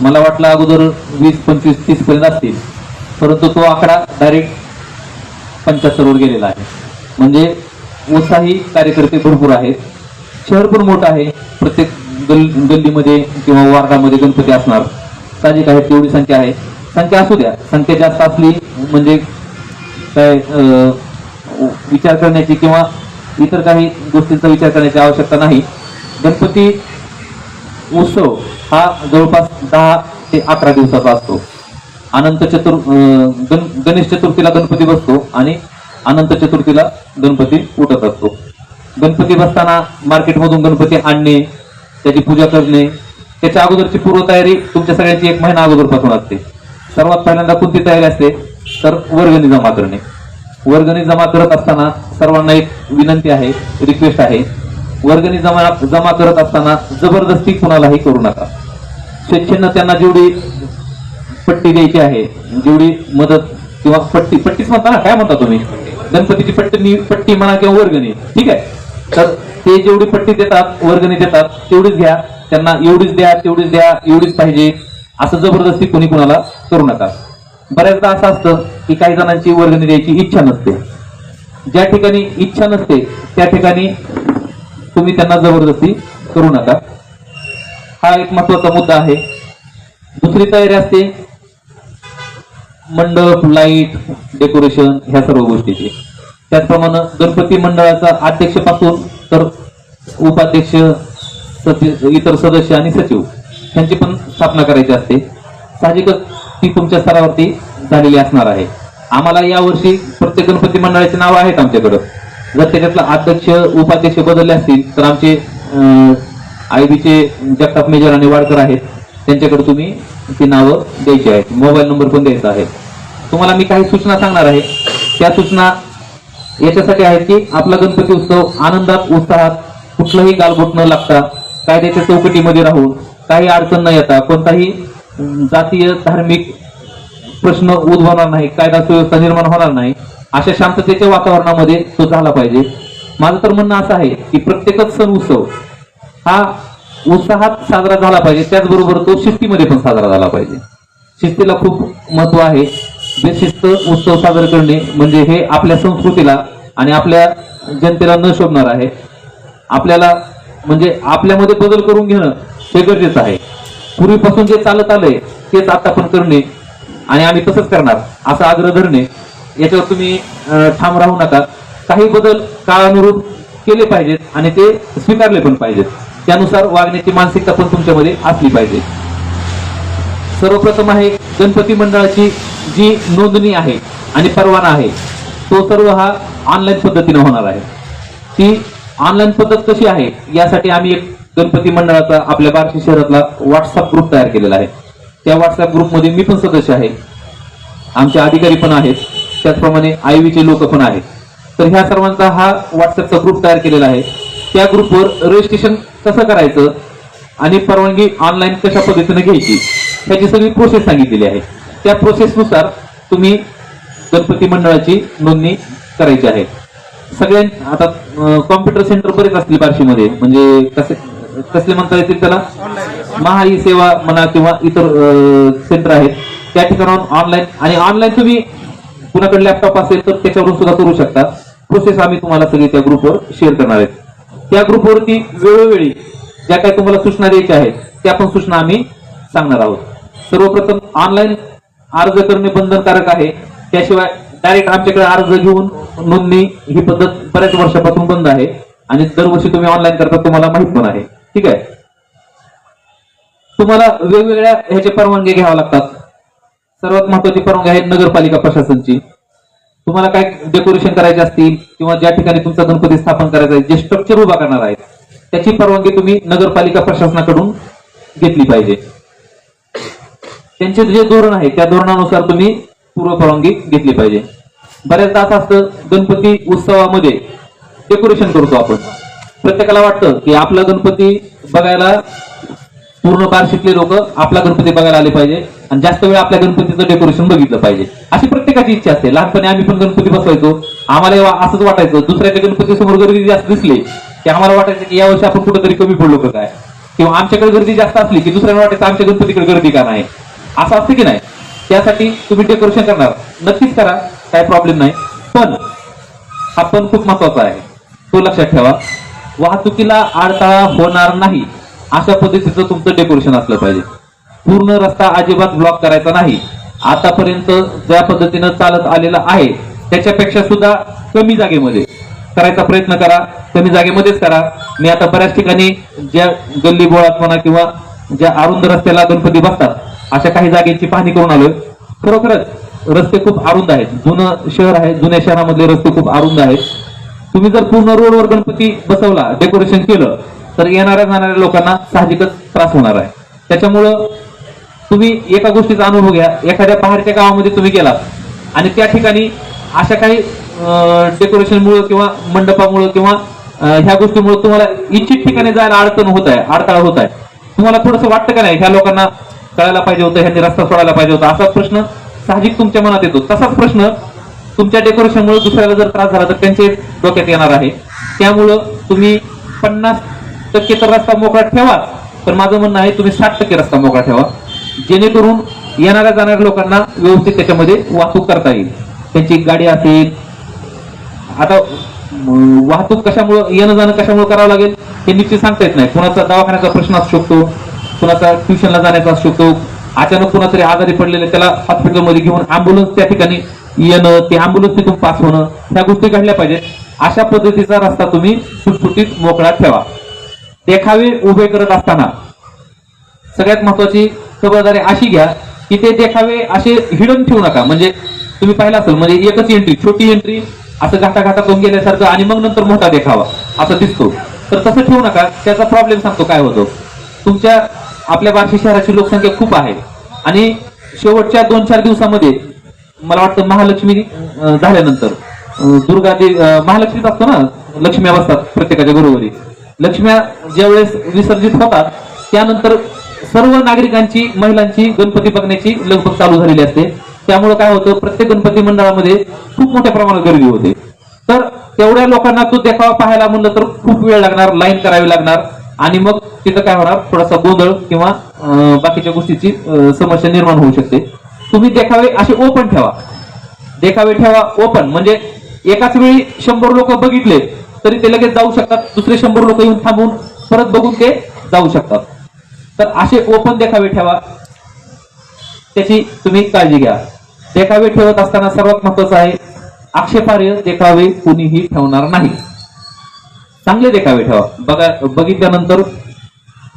मला वाटलं अगोदर वीस पंचवीस तीस पर्यंत असतील परंतु तो आकडा डायरेक्ट पंच्याहत्तरवर गेलेला आहे. म्हणजे उत्साही कार्यकर्ते भरपूर आहेत. शहर पण मोठं आहे. प्रत्येक गल गल्लीमध्ये किंवा वार्डामध्ये गणपती असणार. साजिक आहे तेवढी संख्या आहे. संख्या असू द्या. संख्या जास्त असली म्हणजे काय विचार करण्याची किंवा इतर काही गोष्टींचा विचार करण्याची आवश्यकता नाही. गणपती उत्सव हा जवळपास दहा ते अकरा दिवसाचा असतो. अनंत चतुर गण गणेश चतुर्थीला गणपती बसतो आणि अनंत चतुर्थीला गणपती उठत असतो. गणपती बसताना मार्केटमधून गणपती आणणे त्याची पूजा करणे त्याच्या अगोदरची पूर्वतयारी तुमच्या सगळ्यांची एक महिना अगोदरपासून असते. सर्वात पहिल्यांदा कोणती तयारी असते? तर वर्गणी जमा करणे. वर्गणी जमा करत असताना सर्वांना एक विनंती आहे रिक्वेस्ट आहे वर्गणी जमा जमा करत असताना जबरदस्ती कुणालाही करू नका. स्वच्छेनं त्यांना जेवढी पट्टी द्यायची आहे जेवढी मदत किंवा पट्टी पट्टीच म्हणता ना काय म्हणता तुम्ही? गणपतीची पट्टी पट्टी म्हणा किंवा वर्गणी ठीक आहे? तर ते जेवढी पट्टी देतात वर्गणी देतात तेवढीच घ्या. त्यांना एवढीच द्या तेवढीच द्या एवढीच पाहिजे. असं जबरदस्ती कोणी कुणाला करू नका. बऱ्याचदा असं असतं की काही जणांची वर्गणी द्यायची इच्छा नसते. ज्या ठिकाणी इच्छा नसते त्या ठिकाणी तुम्ही त्यांना जबरदस्ती करू नका. हा एक महत्त्वाचा मुद्दा आहे. दुसरी तयारी असते मंडप लाइट डेकोरेशन ह्या सर्व गोष्टीची. त्याचप्रमाणे गणपती मंडळाचा अध्यक्षपासून तर उपाध्यक्ष सचिव इतर सदस्य आणि सचिव यांची पण स्थापना करायची असते. साहजिकच ती तुमच्या स्तरावरती झालेली असणार आहे. आम्हाला यावर्षी प्रत्येक गणपती मंडळाचे नावं आहेत आमच्याकडं. जर त्याच्यातला अध्यक्ष उपाध्यक्ष बदलले असतील तर आमचे आयबीचे जगताप मेजर आणि वाडकर आहेत. त्यांच्याकडे तुम्ही ती नावं द्यायची आहेत. मोबाईल नंबर पण द्यायचा आहे. तुम्हाला मी काही सूचना सांगणार आहे. त्या सूचना याच्यासाठी आहेत की आपला गणपती उत्सव आनंदात उत्साहात कुठलंही गालबोट न लागता कायद्याच्या चौकटीमध्ये राहून काही अडचण न येता कोणताही जातीय धार्मिक प्रश्न उद्भवणार नाही कायदा सुव्यवस्था निर्माण होणार नाही. अशा शांततेच्या वातावरणामध्ये तो झाला पाहिजे. माझं तर म्हणणं असं आहे की प्रत्येकच सण उत्सव हा उत्साहात साजरा झाला पाहिजे. त्याचबरोबर तो शिस्तीमध्ये पण साजरा झाला पाहिजे. शिस्तीला खूप महत्त्व आहे. बेशिस्त उत्सव साजरा करणे म्हणजे हे आपल्या संस्कृतीला आणि आपल्या जनतेला न शोभणार आहे. आपल्याला म्हणजे आपल्यामध्ये बदल करून घेणं हे गरजेचं आहे. पूर्वीपासून जे चालत आलंय तेच आता पण करणे आणि आम्ही तसंच करणार असा आग्रह धरणे याच्यावर तुम्ही ठाम राहू नका. काही बदल काळानुरूप केले पाहिजेत आणि ते स्वीकारले पण पाहिजेत. त्यानुसार वागण्याची मानसिकता पण तुमच्यामध्ये असली पाहिजे. सर्वप्रथम आहे गणपती मंडळाची जी नोंदणी आहे आणि परवाना आहे तो सर्व हा ऑनलाईन पद्धतीने होणार आहे. ती ऑनलाईन पद्धत कशी आहे यासाठी आम्ही एक गणपती मंडळाचा आपल्या बार्शी शहरातला व्हॉट्सअप ग्रुप तयार केलेला आहे. त्या व्हॉट्सअप ग्रुपमध्ये मी पण सदस्य आहे. आमचे अधिकारी पण आहेत. त्याचप्रमाणे आयवीचे लोक पण आहेत. तर ह्या सर्वांचा हा व्हॉट्सअपचा ग्रुप तयार केलेला आहे. त्या ग्रुपवर रजिस्ट्रेशन कसं करायचं आणि परवानगी ऑनलाईन कशा पद्धतीने घ्यायची ह्याची सगळी प्रोसेस सांगितलेली आहे. त्या प्रोसेसनुसार तुम्ही गणपती मंडळाची नोंदणी करायची आहे. सगळ्यां आता कॉम्प्युटर सेंटर बरेच असतील बार्शीमध्ये म्हणजे कसे कसले म्हणता येतील त्याला? महाई सेवा म्हणा किंवा इतर सेंटर आहेत. त्या ठिकाणाहून ऑनलाईन आणि ऑनलाईन तुम्ही कुणाकडे लॅपटॉप असेल तर त्याच्यावरून सुद्धा करू शकता. प्रोसेस आम्ही तुम्हाला सगळी त्या ग्रुपवर शेअर करणार आहेत त्या ग्रुपवरती वेळोवेळी ज्या काही तुम्हाला सूचना द्यायच्या आहेत त्या पण सूचना आम्ही सांगणार आहोत. सर्वप्रथम ऑनलाईन अर्ज करणे बंधनकारक आहे. त्याशिवाय डायरेक्ट आमच्याकडे अर्ज घेऊन नोंदणी ही पद्धत बऱ्याच वर्षापासून बंद आहे. आणि दरवर्षी तुम्ही ऑनलाईन करता तुम्हाला माहीत पण आहे. ठीक आहे? तुम्हाला वेगवेगळ्या ह्याचे परवानगी घ्याव्या लागतात. सर्वात महत्वाची परवानगी आहे नगरपालिका प्रशासनची. तुम्हाला काय डेकोरेशन करायचे असतील किंवा ज्या ठिकाणी तुमचा गणपती स्थापन करायचा आहे जे स्ट्रक्चर उभा करणार आहे त्याची परवानगी तुम्ही नगरपालिका प्रशासनाकडून घेतली पाहिजे. त्यांचे जे धोरण आहे त्या धोरणानुसार तुम्ही पूर्व परवानगी घेतली पाहिजे. बऱ्याचदा असं असतं गणपती उत्सवामध्ये डेकोरेशन करतो आपण. प्रत्येकाला वाटतं की आपला गणपती बघायला पूर्ण बार्शीतले लोक आपला गणपती बघायला आले पाहिजे. आणि जास्त वेळ आपल्या गणपतीचं डेकोरेशन बघितलं पाहिजे. अशी प्रत्येकाची इच्छा असते. लहानपणी आम्ही पण गणपती बसवायचो. आम्हाला असंच वाटायचं. दुसऱ्याच्या गणपती समोर गर्दी जास्त दिसली की आम्हाला वाटायचं की यावर्षी आपण कुठेतरी कमी पडलो का काय? किंवा आमच्याकडे गर्दी जास्त असली की दुसऱ्यांना वाटायचं आमच्या गणपतीकडे गर्दी का नाही? असं असतं की नाही? त्यासाठी तुम्ही डेकोरेशन करणार. नक्कीच करा. काय प्रॉब्लेम नाही. पण हा पण खूप महत्त्वाचा आहे. तो लक्षात ठेवा. वाहतुकीला अडथळा होणार नाही. अशा पद्धतीचं तुमचं डेकोरेशन असलं पाहिजे. पूर्ण रस्ता अजिबात ब्लॉक करायचा नाही. आतापर्यंत ज्या पद्धतीनं चालत आलेला आहे त्याच्यापेक्षा सुद्धा कमी जागेमध्ये करायचा प्रयत्न करा कमी जागेमध्येच करा. मी आता बऱ्याच ठिकाणी ज्या गल्ली बोळात म्हणा किंवा ज्या अरुंद रस्त्याला गणपती बसतात अशा काही जागेची पाहणी करून आलोय. खरोखरच रस्ते खूप अरुंद आहेत. जुनं शहर आहे जुन्या शहरामधले रस्ते खूप अरुंद आहेत. तुम्ही जर पूर्ण रोडवर गणपती बसवला डेकोरेशन केलं तर येणाऱ्या जाणाऱ्या लोकांना साहजिकच त्रास होणार आहे. त्याच्यामुळं तुम्ही एका गोष्टीचा अनुभव घ्या. एखाद्या पहाडच्या गावामध्ये तुम्ही केला आणि त्या ठिकाणी अशा काही डेकोरेशनमुळं किंवा मंडपामुळं किंवा ह्या गोष्टीमुळे तुम्हाला इच्छित ठिकाणी जायला अडचण होत आहे अडथळा होत आहे. तुम्हाला थोडंसं वाटतं का नाही? ह्या लोकांना कळायला पाहिजे होतं ह्यांनी रस्ता सोडायला पाहिजे होता. असाच प्रश्न साहजिक तुमच्या मनात येतो. तसाच प्रश्न तुमच्या डेकोरेशनमुळे दुसऱ्याला जर त्रास झाला तर त्यांचे डोक्यात येणार आहे. त्यामुळं तुम्ही पन्नास टक्के तर रस्ता मोकळा ठेवा पण माझं म्हणणं आहे तुम्ही साठ टक्के रस्ता मोकळा ठेवा. जेणेकरून येणाऱ्या जाणाऱ्या लोकांना व्यवस्थित त्याच्यामध्ये वाहतूक करता येईल. त्यांची गाडी असेल. आता वाहतूक कशामुळं येणं जाणं कशामुळे करावं लागेल हे निश्चित सांगता येत नाही. कुणाचा दवाखान्याचा प्रश्न असू शकतो कुणाचा ट्युशनला जाण्याचा असू शकतो अचानक कुणातरी आजारी पडलेले त्याला हॉस्पिटलमध्ये घेऊन अँब्युलन्स त्या ठिकाणी येणं ते अँब्युलन्स तिथून पास होणं ह्या गोष्टी घडल्या पाहिजेत. अशा पद्धतीचा रस्ता तुम्ही सुटसुटीत मोकळा ठेवा. देखावे उभे करत असताना सगळ्यात महत्वाची खबरदारी अशी घ्या की ते देखावे असे हिडन ठेवू नका. म्हणजे तुम्ही पाहिलं असेल म्हणजे एकच एंट्री छोटी एंट्री असं घाटा घाटातून गेल्यासारखं आणि मग नंतर मोठा देखावा असं दिसतो. तर तसं ठेवू नका त्याचा प्रॉब्लेम सांगतो काय होतो. तुमच्या आपल्या बार्शी शहराची लोकसंख्या खूप आहे. आणि शेवटच्या दोन चार दिवसामध्ये मला वाटतं महालक्ष्मी झाल्यानंतर दुर्गा देवी महालक्ष्मीच असतो ना लक्ष्म्या बसतात प्रत्येकाच्या घरोघरी. लक्ष्म्या ज्यावेळेस विसर्जित होतात त्यानंतर सर्व नागरिकांची महिलांची गणपती बघण्याची लगभग चालू झालेली असते. त्यामुळे काय होतं प्रत्येक गणपती मंडळामध्ये खूप मोठ्या प्रमाणात गर्दी होते. तर तेवढ्या लोकांना तो देखावा पाहायला म्हणलं तर खूप वेळ लागणार लाईन करावी लागणार. आणि मग तिथं काय होणार थोडासा गोंधळ किंवा बाकीच्या गोष्टीची समस्या निर्माण होऊ शकते. तुम्ही देखावे असे ओपन ठेवा. देखावे ठेवा ओपन म्हणजे एकाच वेळी शंभर लोक बघितले तरी ते लगेच जाऊ शकतात. दुसरे शंभर लोक येऊन थांबून परत बघून ते जाऊ शकतात. तर असे ओपन देखावे ठेवा. त्याची तुम्ही काळजी घ्या. देखावे ठेवत असताना सर्वात महत्वाचं आहे आक्षेपार्ह देखावे कुणीही ठेवणार नाही. चांगले देखावे ठेवा. बघा बघितल्यानंतर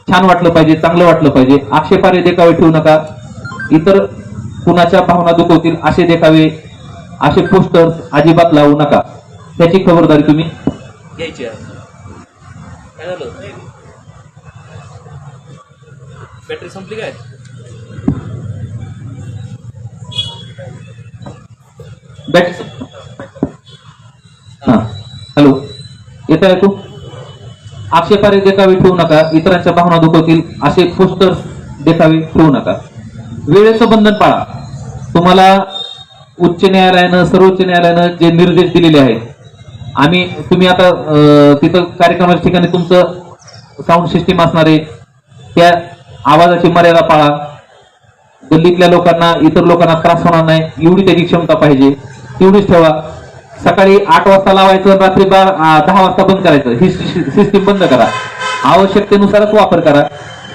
छान वाटलं पाहिजे चांगलं वाटलं पाहिजे. आक्षेपार्ह देखावे ठेवू नका. इतर कुणाच्या भावना दुखवतील असे देखावे असे पोस्टर्स अजिबात लावू नका. त्याची खबरदारी तुम्ही घ्यायची आहे. बॅटरी संपली काय? बॅट हा. हॅलो. येत तू? आक्षकार्य देखावे ठेवू नका. इतरांच्या भावना दुखवतील असे पोस्टर देखावे ठेवू नका. वेळेचं बंधन पाळा. तुम्हाला उच्च न्यायालयानं सर्वोच्च न्यायालयानं जे निर्देश दिलेले आहेत आम्ही तुम्ही आता तिथं कार्यक्रमाच्या ठिकाणी तुमचं साऊंड सिस्टीम असणार आहे. त्या आवाजाची मर्यादा पाळा. गल्लीतल्या लोकांना इतर लोकांना त्रास होणार नाही. एवढी त्याची क्षमता पाहिजे. तेवढीच ठेवा. सकाळी आठ वाजता लावायचं रात्री बारा दहा वाजता बंद करायचं. ही सिस्टीम बंद करा. आवश्यकतेनुसारच वापर करा.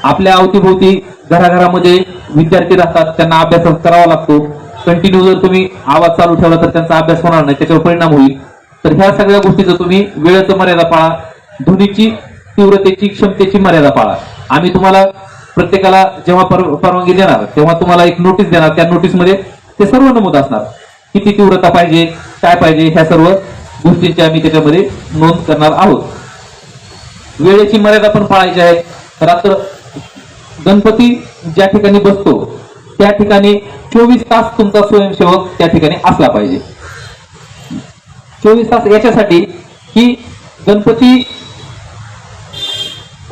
आपल्या अवतीभोवती घराघरामध्ये विद्यार्थी राहतात. त्यांना अभ्यास करावा लागतो. कंटिन्यू जर तुम्ही आवाज चालू ठेवला तर त्यांचा अभ्यास होणार नाही. त्याच्यावर परिणाम होईल. तर ह्या सगळ्या गोष्टीचं तुम्ही वेळेचं मर्यादा पाळा. ध्वनीची तीव्रतेची क्षमतेची मर्यादा पाळा. आम्ही तुम्हाला प्रत्येकाला जेव्हा पर- परवानगी देणार तेव्हा तुम्हाला एक नोटीस देणार. त्या नोटीसमध्ये ते सर्व नमूद असणार. किती तीव्रता पाहिजे काय पाहिजे ह्या सर्व गोष्टींची आम्ही त्याच्यामध्ये नोंद करणार आहोत. वेळेची मर्यादा पण पाळायची आहे. रात्र गणपती ज्या ठिकाणी बसतो त्या ठिकाणी चोवीस तास तुमचा स्वयंसेवक त्या ठिकाणी असला पाहिजे. चोवीस तास याच्यासाठी की गणपती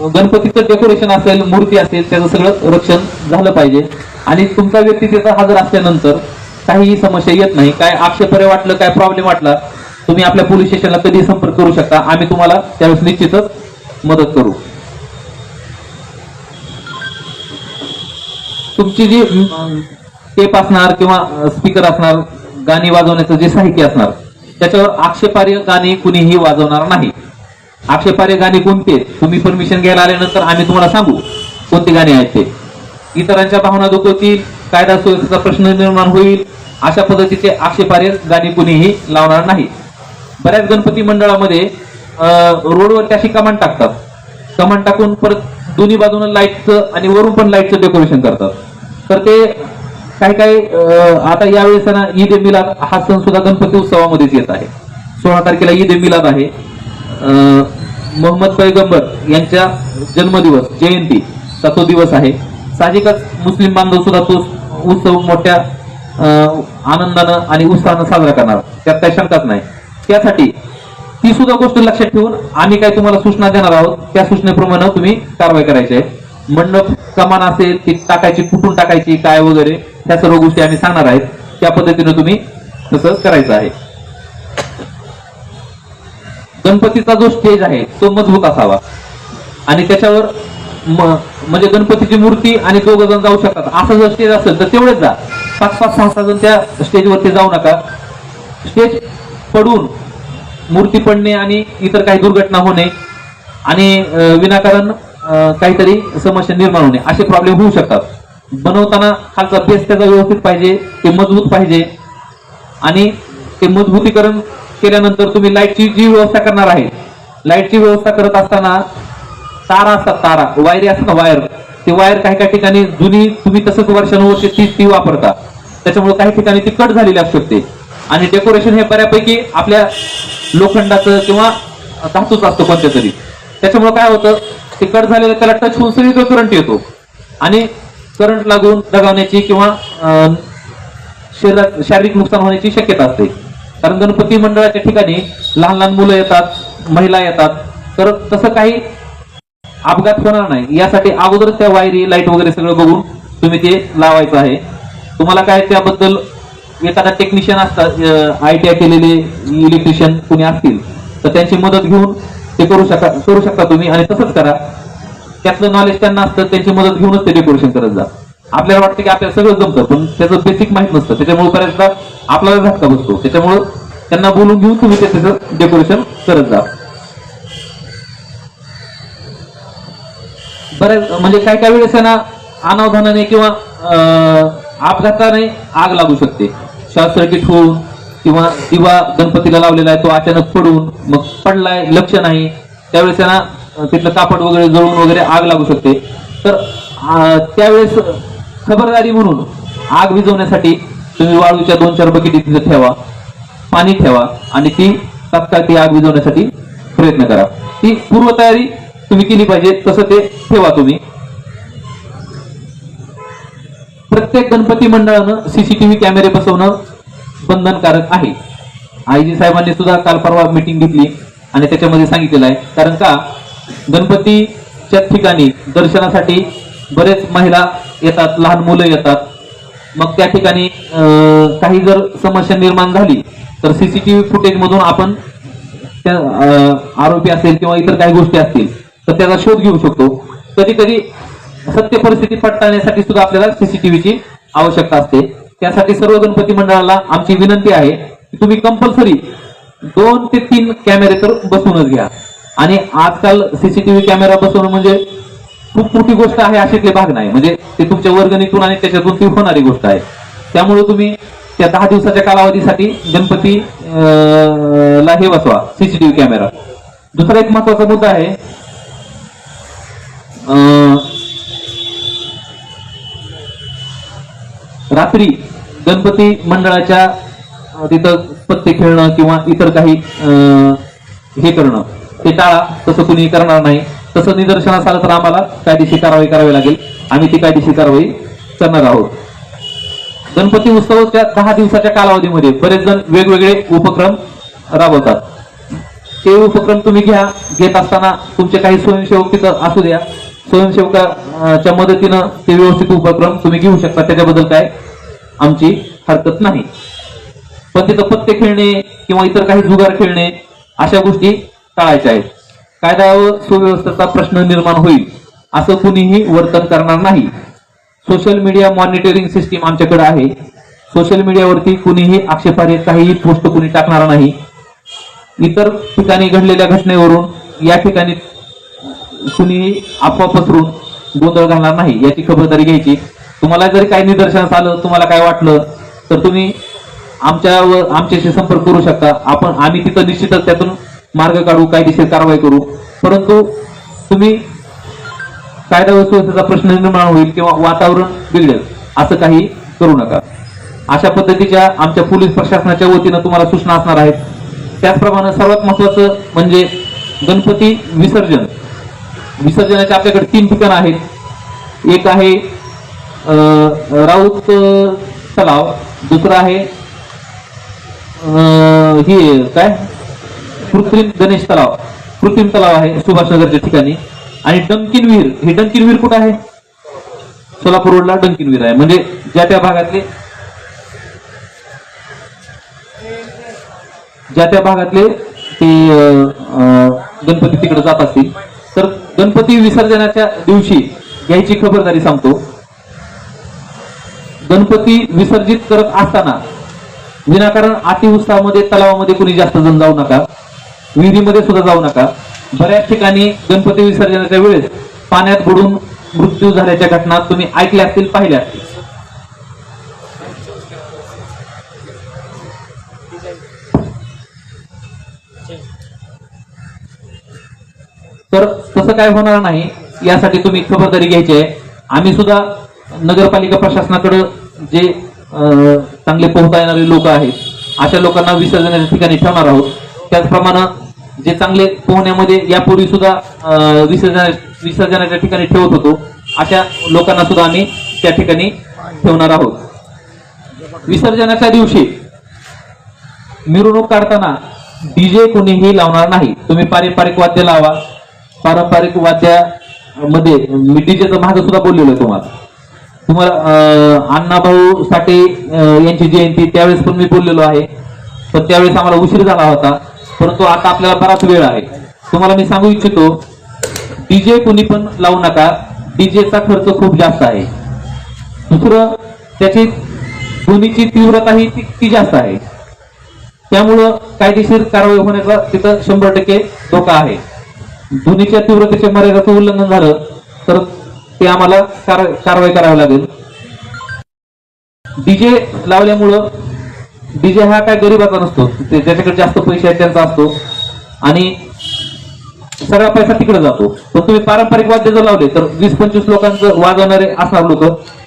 गणपतीचं डेकोरेशन असेल मूर्ती असेल त्याचं सगळं रक्षण झालं पाहिजे. आणि तुमचा व्यक्ती तिथं हजर असल्यानंतर काहीही समस्या येत नाही. काय आक्षेपर्य वाटलं काय प्रॉब्लेम वाटला तुम्ही आपल्या पोलीस स्टेशनला कधी संपर्क करू शकता. आम्ही तुम्हाला त्यावेळेस निश्चितच मदत करू. तुमची जी टेप असणार किंवा स्पीकर असणार गाणी वाजवण्याचं जे साहित्य असणार त्याच्यावर आक्षेपार्ह गाणी कुणीही वाजवणार नाही. आक्षेपारे गाणी कोणते? तुम्ही परमिशन घ्यायला आल्यानंतर आम्ही तुम्हाला सांगू कोणते गाणी आहेत ते. इतरांच्या भावना दुखवतील कायदा सुव्यवस्थेचा प्रश्न निर्माण होईल अशा पद्धतीचे आक्षेपारे गाणी कुणीही लावणार नाही. बऱ्याच गणपती मंडळामध्ये अं, रोडवरती अशी कमान टाकतात. कमान टाकून परत दोन्ही बाजूने लाईटचं आणि वरून पण लाईटचं डेकोरेशन करतात. तर ते काही काही अं, आता यावेळेस ना ईद ए मिलाद हा सण सुद्धा गणपती उत्सवामध्येच येत आहे. सोळा तारखेला ईद ए मिलाद आहे. मोहम्मद पैगंबर यांच्या जन्मदिवस जयंती चा तो दिवस आहे. साहजिकच मुस्लिम बांधव सुद्धा तो उत्सव मोठ्या अं, आनंदानं आणि उत्साहानं साजरा करणार. त्यात काही शंकाच नाही. त्यासाठी ती सुद्धा गोष्ट लक्षात ठेवून आम्ही काय तुम्हाला सूचना देणार आहोत त्या सूचनेप्रमाणे तुम्ही कारवाई करायची आहे. मंडप कमान असेल ती टाकायची कुठून टाकायची काय वगैरे त्या सर्व गोष्टी आम्ही सांगणार आहेत. त्या पद्धतीनं तुम्ही तसं करायचं आहे. गणपतीचा जो स्टेज आहे तो मजबूत असावा. आणि त्याच्यावर म- म्हणजे गणपतीची मूर्ती आणि दोघ जण जाऊ शकतात. असं जर स्टेज असेल तर तेवढेच जा. पाच पाच सहा सहा जण त्या स्टेजवरती जाऊ नका. स्टेज पडून मूर्ती पडणे आणि इतर काही दुर्घटना होणे आणि विनाकारण काहीतरी समस्या निर्माण होणे असे प्रॉब्लेम होऊ शकतात. बनवताना खालचा बेस त्याचा व्यवस्थित पाहिजे ते मजबूत पाहिजे आणि ते मजबूतीकरण केल्यानंतर तुम्ही लाईटची जी व्यवस्था करणार आहे लाईटची व्यवस्था करत असताना तारा असतात तारा. वायरी असतात वायर. ती वायर काही काही ठिकाणी जुनी तुम्ही तसंच वर्षानुवर्षे ती ती वापरता. त्याच्यामुळे काही ठिकाणी ती कट झालेली असू शकते. आणि डेकोरेशन हे बऱ्यापैकी आपल्या लोखंडाचं किंवा धातूच असतं कोणत्या तरी. त्याच्यामुळे काय होतं ते कट झालेलं त्याला टच होऊन सगळीकडे करंट येतो. आणि करंट लागून दगावण्याची किंवा शरीरात शारीरिक नुकसान होण्याची शक्यता असते. कारण गणपती मंडळाच्या ठिकाणी लहान लहान मुलं येतात महिला येतात. तर तसं काही अपघात होणार नाही. यासाठी अगोदर त्या वायरी लाइट वगैरे सगळं बघून तुम्ही ते लावायचं आहे. तुम्हाला काय त्याबद्दल एखादा टेक्निशियन असतात आय टी आय केलेले इलेक्ट्रिशियन कुणी असतील तर त्यांची मदत घेऊन ते करू शका करू शकता तुम्ही आणि तसंच करा. त्यातलं नॉलेज त्यांना असतं त्यांची मदत घेऊनच ते डेकोरेशन करत जा. आपल्याला वाटतं की आपल्याला सगळं जमतं पण त्याचं बेसिक माहीत नसतं. त्याच्यामुळे बऱ्याचदा आपल्याला धक्का बसतो त्याच्यामुळं त्यांना बोलून घेऊन तुम्ही त्याचं डेकोरेशन करत जा. बऱ्याच म्हणजे काय काय वेळेस त्यांना अनावधानाने किंवा अं, अपघाताने आग लागू शकते. शॉर्ट सर्किट होऊन किंवा दिवा गणपतीला लावलेला आहे तो अचानक पडून मग पडलाय लक्ष नाही त्यावेळेस त्यांना तिथलं कापड वगैरे जळून वगैरे आग लागू शकते. तर त्यावेळेस खबरदारी म्हणून आग विझवण्यासाठी तुम्ही वाळूच्या दोन चार बकेटी तिथं ठेवा पाणी ठेवा आणि ती तात्काळ ती आग विझवण्यासाठी प्रयत्न करा. ती पूर्वतयारी तुम्ही केली पाहिजे तसं ते ठेवा तुम्ही. प्रत्येक गणपती मंडळानं सीसीटीव्ही कॅमेरे बसवणं बंधनकारक आहे. आयजी साहेबांनी सुद्धा काल परवा मीटिंग घेतली आणि त्याच्यामध्ये सांगितलेलं आहे. कारण का? गणपतीच्या ठिकाणी दर्शनासाठी बरेच महिला येतात लहान मुलं येतात. मग त्या ठिकाणी अं, काही जर समस्या निर्माण झाली तर सीसीटीव्ही फुटेज मधून आपण त्या आरोपी असेल किंवा इतर काही गोष्टी असतील तर त्याचा शोध घेऊ शकतो. कधी कधी सत्य परिस्थिती पडताळण्यासाठी सुद्धा आपल्याला सीसीटीव्हीची आवश्यकता असते. त्यासाठी सर्व गणपती मंडळाला आमची विनंती आहे की तुम्ही कंपल्सरी दोन ते तीन कॅमेरे तर बसूनच घ्या. आणि आजकाल सीसीटीव्ही कॅमेरा बसवणं म्हणजे खूप मोठी गोष्ट आहे अशातले भाग नाही. म्हणजे ते तुमच्या वर्गणीतून आणि त्याच्यातून ती होणारी गोष्ट आहे. त्यामुळे तुम्ही त्या दहा दिवसाच्या कालावधीसाठी गणपती ला हे बसवा सीसीटीव्ही कॅमेरा दुसरा एक महत्त्वाचा मुद्दा आहे अं, रात्री गणपती मंडळाच्या तिथं पत्ते खेळणं किंवा इतर काही अं, हे करणं. ते टाळा तसं कुणी करणार नाही. तसं निदर्शनास आलं तर आम्हाला कायदेशीर कारवाई करावी लागेल. आम्ही ती कायदेशीर कारवाई करणार आहोत. गणपती उत्सवाच्या दहा दिवसाच्या कालावधीमध्ये बरेच जण वेगवेगळे उपक्रम राबवतात. ते उपक्रम तुम्ही घ्या घेत असताना तुमचे काही स्वयंसेवक तिथं असू द्या. स्वयंसेवकाच्या मदतीनं ते व्यवस्थित उपक्रम तुम्ही घेऊ शकता. त्याच्याबद्दल काय आमची हरकत नाही. पण तिथं पत्ते खेळणे किंवा इतर काही जुगार खेळणे अशा गोष्टी टाळायच्या आहेत. कायदा व सुव्यवस्थेचा प्रश्न निर्माण होईल असं कुणीही वर्तन करणार नाही. सोशल मीडिया मॉनिटरिंग सिस्टीम आमच्याकडे आहे. सोशल मीडियावरती कुणीही आक्षेपार्ह काहीही पोस्ट कुणी टाकणार नाही. इतर ठिकाणी घडलेल्या घटनेवरून या ठिकाणी कुणीही अफवा पसरून गोंधळ घालणार नाही याची खबरदारी घ्यायची. तुम्हाला जरी काही निदर्शनास आलं तुम्हाला काय वाटलं तर तुम्ही आमच्यावर आमच्याशी संपर्क करू शकता. आपण आम्ही तिथं निश्चितच त्यातून मार्ग काढू कायदेशीर कारवाई करू. परंतु तुम्ही कायदा व्यवस्थेचा प्रश्न निर्माण होईल किंवा वातावरण बिघडेल असं काही करू नका. अशा पद्धतीच्या आमच्या पोलीस प्रशासनाच्या वतीनं तुम्हाला सूचना असणार आहेत. त्याचप्रमाणे सर्वात महत्वाचं म्हणजे गणपती विसर्जन. विसर्जनाचे आपल्याकडे तीन ठिकाणं आहेत. एक आहे राऊत तलाव. दुसरं आहे अं, ही काय? कृत्रिम गणेश तलाव. कृत्रिम तलाव आहे सुभाषनगरच्या ठिकाणी. आणि डंकिन विहीर हे डंकिन विहीर कुठं आहे? सोलापूर रोडला डंकिन विहीर आहे. म्हणजे ज्या त्या भागातले ज्या त्या भागातले ते अं, गणपती तिकडे जात असतील. तर गणपती विसर्जनाच्या दिवशी घ्यायची खबरदारी सांगतो. गणपती विसर्जित करत असताना विनाकारण अतिउत्साहामध्ये तलावामध्ये कुणी जास्त जण जाऊ नका. विहिरीमध्ये सुद्धा जाऊ नका. बऱ्याच ठिकाणी गणपती विसर्जनाच्या वेळेस पाण्यात बुडून मृत्यू झाल्याच्या घटना तुम्ही ऐकल्या असतील पाहिल्या असतील. तर तसं काय होणार नाही यासाठी तुम्ही खबरदारी घ्यायची आहे. आम्ही सुद्धा नगरपालिका प्रशासनाकडे जे चांगले पोहता येणारे लोक आहेत अशा लोकांना विसर्जनाच्या ठिकाणी ठेवणार आहोत. त्याचप्रमाणे जे चांगले पोहण्यामध्ये यापूर्वी सुद्धा विसर्जना विसर्जनाच्या ठिकाणी ठेवत होतो. अशा लोकांना सुद्धा आम्ही त्या ठिकाणी ठेवणार आहोत. विसर्जनाच्या दिवशी मिरवणूक काढताना डीजे कोणीही लावणार नाही. तुम्ही पारंपरिक वाद्य लावा. पारंपरिक वाद्यामध्ये मी डीजेचं भाग सुद्धा बोललेलो तुम्हाला. तुम्हाला अण्णाभाऊ साठे यांची जयंती त्यावेळेस पण मी बोललेलो आहे. पण त्यावेळेस आम्हाला उशीर झाला होता. परंतु आता आपल्याला बराच वेळ आहे. तुम्हाला मी सांगू इच्छितो डीजे कुणी पण लावू नका. डीजेचा खर्च खूप जास्त आहे. दुसरं त्याची ध्वनीची तीव्रता ही ती जास्त आहे. त्यामुळं कायदेशीर कारवाई होण्याचा तिथं शंभर टक्के धोका आहे. ध्वनीच्या तीव्रतेच्या मर्यादाचं उल्लंघन झालं तर ते आम्हाला कारवाई करावी लागेल. डीजे लावल्यामुळं डीजे हा काय गरीबाचा नसतो. ते ज्याच्याकडे जास्त पैसे आहेत त्यांचा असतो. आणि सगळा पैसा तिकडे जातो. पण तुम्ही पारंपरिक वाद्य जर लावले तर वीस पंचवीस लोकांचं वाजवणारे असणार लोक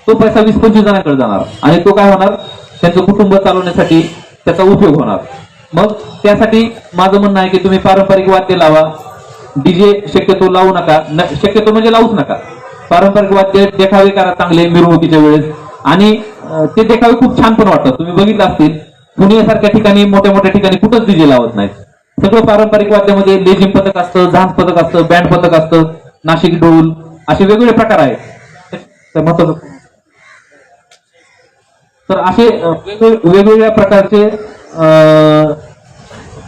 तो पैसा वीस पंचवीस जणांकडे जाणार. आणि तो काय होणार? त्यांचं कुटुंब चालवण्यासाठी त्याचा उपयोग होणार. मग त्यासाठी माझं म्हणणं आहे की तुम्ही पारंपरिक वाद्य लावा. डीजे शक्यतो लावू नका. शक्यतो म्हणजे लावूच नका. पारंपरिक वाद्य देखावे करा चांगले मिरवणुकीच्या वेळेस. आणि ते देखावे खूप छान पण वाटतात. तुम्ही बघितलं असतील पुण्यासारख्या ठिकाणी मोठ्या मोठ्या ठिकाणी कुठंच डीजे लावत नाहीत. सगळं पारंपरिक वाद्यामध्ये लेझिम पथक असतं झांज पथक असतं बँड पथक असतं नाशिक ढोल असे वेगवेगळे प्रकार आहेत. तर महत्वाचं तर असे वेगवेगळ्या प्रकारचे अं,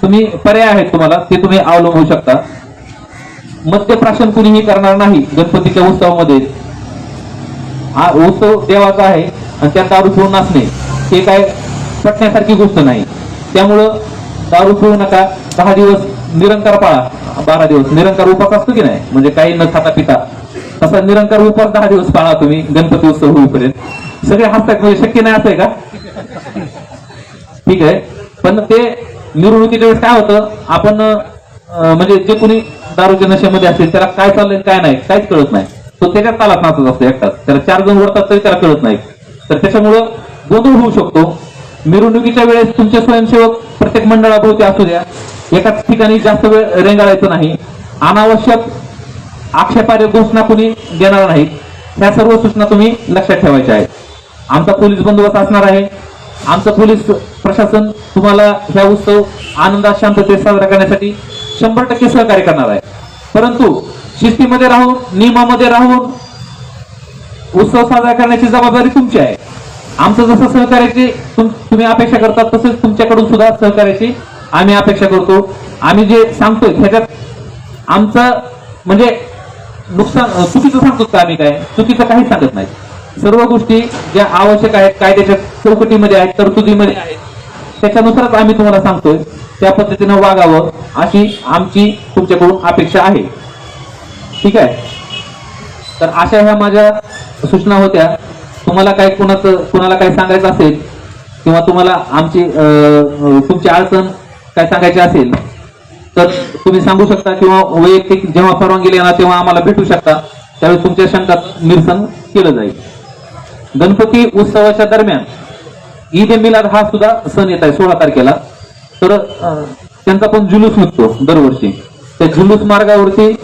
तुम्ही पर्याय आहेत तुम्हाला ते तुम्ही अवलंबू शकता. मद्यप्राशन कुणीही करणार नाही गणपतीच्या उत्सवामध्ये. हा उत्सव देवाचा आहे आणि त्या दारू पिऊन नसणे हे काय पटण्यासारखी गोष्ट नाही. त्यामुळं दारू पिऊ नका. दहा दिवस निरंकार पाळा. बारा दिवस. निरंकार उपास असतो की नाही? म्हणजे काही न खाता पिता. तसा निरंकार उपास दहा दिवस पाळा तुम्ही. गणपती उत्सव होईपर्यंत. सगळे हसतात. म्हणजे शक्य नाही असं आहे का? ठीक आहे. पण ते निवडणुकीच्या वेळेस काय होतं? आपण म्हणजे जे कोणी दारूच्या नशेमध्ये असेल त्याला काय चाललंय काय नाही काहीच कळत नाही. तो त्याच्या तालात नाचत असतो एकटाच. त्याला चार जण वरतात तरी त्याला कळत नाही. तर त्याच्यामुळं गोंधळ होऊ शकतो. मिरवणुकीच्या वेळेस तुमचे स्वयंसेवक प्रत्येक मंडळाभोवती असू द्या. एकाच ठिकाणी जास्त वेळ रेंगाळायचं नाही. अनावश्यक आक्षेपार्ह घोषणा कोणी देणार नाहीत. ह्या सर्व सूचना तुम्ही लक्षात ठेवायच्या आहेत. आमचा पोलीस बंदोबस्त असणार आहे. आमचं पोलीस प्रशासन तुम्हाला ह्या उत्सव आनंदात शांततेत साजरा करण्यासाठी शंभर टक्के सहकार्य करणार आहे. परंतु शिस्तीमध्ये राहून नियमामध्ये राहून उत्सव साजरा करण्याची जबाबदारी तुमची आहे. आमचं जसं सहकार्याची तुम- तुम्ही अपेक्षा करतात तसंच तुमच्याकडून सुद्धा सहकार्याची आम्ही अपेक्षा करतो. आम्ही जे सांगतोय ह्याच्यात आमचं म्हणजे नुकसान चुकीचं सांगतो का आम्ही काय? चुकीचं काहीच सांगत नाही. सर्व गोष्टी ज्या आवश्यक आहेत कायद्याच्या चौकटीमध्ये आहेत तरतुदीमध्ये आहेत त्याच्यानुसारच आम्ही तुम्हाला सांगतोय. त्या पद्धतीनं वागावं अशी आमची तुमच्याकडून अपेक्षा आहे. ठीक आहे? तर अशा ह्या माझ्या सूचना होत्या. तुम्हाला काय कोणाचं कोणाला काय सांगायचं असेल किंवा तुम्हाला आमची अं, तुमची अडचण काय सांगायची असेल तर तुम्ही सांगू शकता किंवा वैयक्तिक जेव्हा परवानगी येणार तेव्हा आम्हाला भेटू शकता. त्यावेळी तुमच्या शंका निरसन केलं जाईल. गणपती उत्सवाच्या दरम्यान ईद ए मिलाद हा सुद्धा सण येत आहे सोळा तारखेला. तर त्यांचा पण जुलूस निघतो दरवर्षी. त्या जुलूस मार्गावरती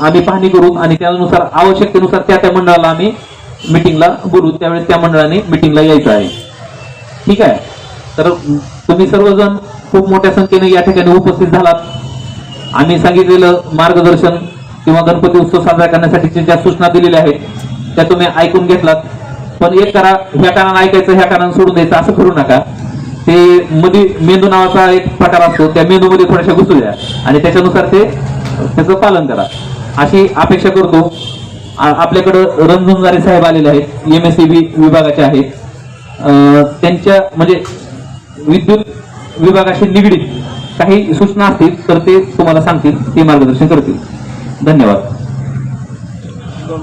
आम्ही पाहणी करू आणि त्यानुसार आवश्यकतेनुसार त्या त्या मंडळाला आम्ही मिटिंगला बोलू. त्यावेळेस त्या मंडळाने मिटिंगला यायचं आहे. ठीक आहे? तर तुम्ही सर्वजण खूप मोठ्या संख्येने या ठिकाणी उपस्थित झालात. आम्ही सांगितलेलं मार्गदर्शन किंवा गणपती उत्सव साजरा करण्यासाठी ज्या सूचना दिलेल्या आहेत त्या तुम्ही ऐकून घेतलात. पण एक करा ह्या कानानं ऐकायचं ह्या कानानं सोडून द्यायचं असं करू नका. ते मध्ये मेंदू नावाचा एक प्रकार असतो त्या मेंदूमध्ये थोड्याशा घुसू द्या आणि त्याच्यानुसार ते त्याचं पालन करा. अशी अपेक्षा करतो. आपल्याकडं रणझुंजारे साहेब आलेले आहेत एम एस बी विभागाचे आहेत. अं, त्यांच्या म्हणजे विद्युत विभागाशी निगडीत काही सूचना असतील तर ते तुम्हाला सांगतील ते मार्गदर्शन करतील. धन्यवाद. दोन